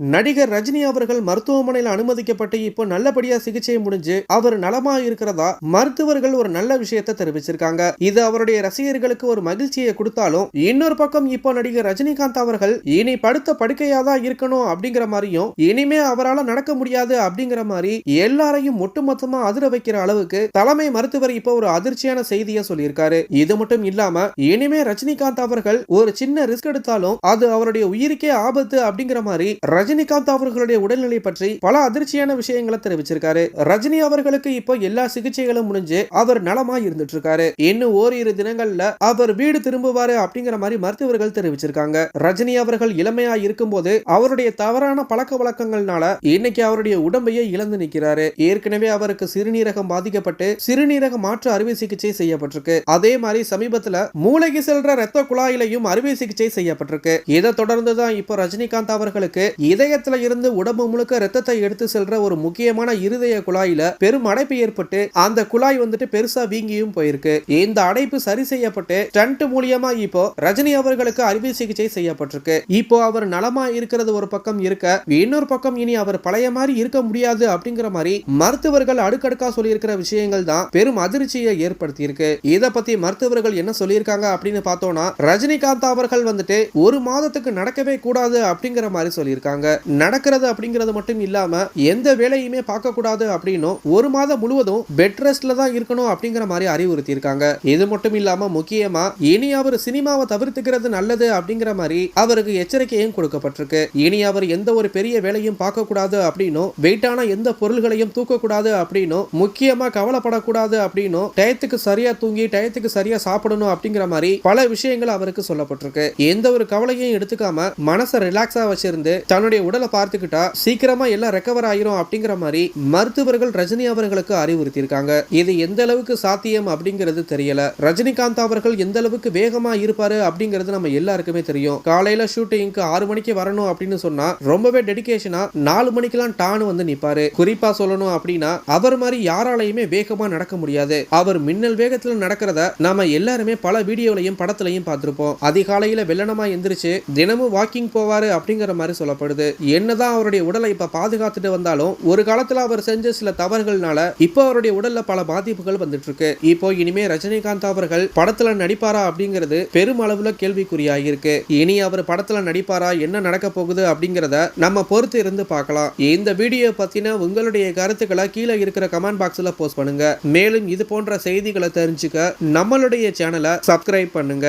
நடிகர் ரஜினி அவர்கள் மருத்துவமனையில் அனுமதிக்கப்பட்டு இப்போ நல்லபடியா சிகிச்சை முடிஞ்சு அவர் நலமா இருக்கிறதா? மருத்துவர்கள் ஒரு நல்ல விஷயத்தை தெரிவிச்சிருக்காங்க. இது அவருடைய ரசிகர்களுக்கு ஒரு மகிழ்ச்சியை கொடுத்தாலும் இன்னொரு பக்கம் இப்போ நடிகர் ரஜினிகாந்த் அவர்கள் இனி படுத்த படுக்கையா தான் இருக்கணும் அப்படிங்கிற மாதிரியும் இனிமே அவரால் நடக்க முடியாது அப்படிங்கிற மாதிரி எல்லாரையும் ஒட்டுமொத்தமா அதிர வைக்கிற அளவுக்கு தலைமை மருத்துவர் இப்போ ஒரு அதிர்ச்சியான செய்தியை சொல்லியிருக்காரு. இது மட்டும் இல்லாம இனிமே ரஜினிகாந்த் அவர்கள் ஒரு சின்ன ரிஸ்க் எடுத்தாலும் அது அவருடைய உயிருக்கே ஆபத்து அப்படிங்கிற மாதிரி ரஜினிகாந்த் அவர்களுடைய உடல்நிலை பற்றி பல அதிர்ச்சியான விஷயங்களை தெரிவிச்சிருக்காரு. ரஜினி அவர்களுக்கு இப்போ எல்லா சிகிச்சைகளும் முடிஞ்சு அவர் நலமா இருந்துட்டு இருக்காரு இன்னும் ஓரிரு தினங்கள்ல அவர் வீடு திரும்புவாரு அப்படிங்கிற மாதிரி மருத்துவர்கள் தெரிவிச்சிருக்காங்க. ரஜினி அவர்கள் இளமையா இருக்கும்போது அவருடைய தவறான பழக்க வழக்கங்கள்னால இன்னைக்கு அவருடைய உடம்பையே இழந்து நிற்கிறாரு ஏற்கனவே அவருக்கு சிறுநீரகம் பாதிக்கப்பட்டு சிறுநீரக மாற்று அறுவை சிகிச்சை செய்யப்பட்டிருக்கு. அதே மாதிரி சமீபத்துல மூளைக்கு செல்ற ரத்த குழாயிலையும் அறுவை சிகிச்சை செய்யப்பட்டிருக்கு. இதை தொடர்ந்து தான் இப்போ ரஜினிகாந்த் அவர்களுக்கு இதயத்துல இருந்து உடம்பு முழுக்க ரத்தத்தை எடுத்து செல்ற ஒரு முக்கியமான இருதய குழாயில பெரும் அடைப்பு ஏற்பட்டு அந்த குழாய் வந்துட்டு பெருசா வீங்கியும் போயிருக்கு. இந்த அடைப்பு சரி செய்யப்பட்டு ஸ்டண்ட் மூலியமா இப்போ ரஜினி அவர்களுக்கு அறுவை சிகிச்சை செய்யப்பட்டிருக்கு. இப்போ அவர் நலமா இருக்கிறது ஒரு பக்கம் இருக்க இன்னொரு பக்கம் இனி அவர் பழைய மாதிரி இருக்க முடியாது அப்படிங்கிற மாதிரி மருத்துவர்கள் அடுக்கடுக்கா சொல்லியிருக்கிற விஷயங்கள் தான் பெரும் அதிர்ச்சியை ஏற்படுத்தி இருக்கு இதை பத்தி மருத்துவர்கள் என்ன சொல்லியிருக்காங்க அப்படின்னு பார்த்தோம்னா ரஜினிகாந்த் அவர்கள் வந்துட்டு ஒரு மாதத்துக்கு நடக்கவே கூடாது அப்படிங்கிற மாதிரி சொல்லியிருக்காங்க. நடக்கிறது அப்படிங்கிறது மட்டும் இல்லாம எந்த வேலையுமே பார்க்கக்கூடாது அப்படின்னும் ஒரு மாதம் முழுவதும் பெட் ரெஸ்ட்ல தான் இருக்கணும் அப்படிங்கிற மாதிரி அறிவுறுத்தி இருக்காங்க இது மட்டும் இல்லாம முக்கியமா இனி அவர் சினிமாவை தவிர்த்துக்கிறது நல்லது அப்படிங்கிற மாதிரி அவருக்கு எச்சரிக்கையும் கொடுக்கப்பட்டிருக்கு. இனி அவர் எந்த ஒரு பெரிய வேலையும் பார்க்கக்கூடாது அப்படின்னும் வெயிட்டான எந்த பொருள்களையும் தூக்கக்கூடாது அப்படின்னும் முக்கியமா கவலைப்படக்கூடாது அப்படின்னும் டயத்துக்கு சரியா தூங்கி டயத்துக்கு சரியா சாப்பிடணும் அப்படிங்கிற மாதிரி பல விஷயங்கள் அவருக்கு சொல்லப்பட்டிருக்கு. எந்த ஒரு கவலையும் எடுத்துக்காம மனசை ரிலாக்ஸா வச்சிருந்து தன்னுடைய உடலை பார்த்துக்கிட்டா சீக்கிரமா எல்லாம் ரெக்கவர் ஆயிரும் அப்படிங்கிற மாதிரி மருத்துவர்கள் ரஜினி அவர்களுக்கு அறிவுறுத்தியிருக்காங்க. இது எந்த அளவுக்கு சாத்தியம் அப்படிங்கிறது தெரியல. ரஜினிகாந்த் அவர்கள் எந்த அளவுக்கு வேகமா இருப்பாரு அப்படிங்கிறது நம்ம எல்லாருக்குமே தெரியும். காலையில ஷூட்டிங்க்கு ஆறு மணிக்கு வரணும் அப்படின்னு சொன்னா ரொம்பவே டெடிகேஷனா நாலு மணிக்கெல்லாம் டானு வந்து நிப்பாரு. குறிப்பா சொல்லணும் அப்படின்னா அவர் மாதிரி யாராலையுமே வேகமா நடக்க முடியாது. அவர் மின்னல் வேகத்துல நடக்கிறத நாம எல்லாருமே பல வீடியோலையும் படத்துலையும் பார்த்திருப்போம். அதிகாலையில வெள்ளனமா எந்திரிச்சு தினமும் வாக்கிங் போவாரு அப்படிங்கிற மாதிரி சொல்லப்படுது. என்னதான் அவருடைய உடலை இப்ப பாதுகாத்துட்டு வந்தாலும் ஒரு காலத்துல அவர் செஞ்ச சில தவறுகள்னால இப்போ அவருடைய உடல்ல பல பாதிப்புகள் வந்துட்டு இருக்கு இப்போ இனிமே ரஜினிகாந்த் அவர்கள் படத்துல நடிப்பாரா அப்படிங்கிறது பெரும் அளவுல கேள்விக்குறியாகிருக்கு இனி அவர் படத்துல நடிப்பாரா என்ன நடக்க போகுது அப்படிங்கிறத நம்ம பொறுத்து இருந்து பார்க்கலாம். இந்த வீடியோ பத்தின உங்களுடைய கருத்துக்களை கீழே இருக்கிற கமெண்ட் பாக்ஸ்ல போஸ்ட் பண்ணுங்க. மேலும் இது போன்ற செய்திகளை தெரிஞ்சுக்க நம்மளுடைய சேனலை சப்ஸ்கிரைப் பண்ணுங்க.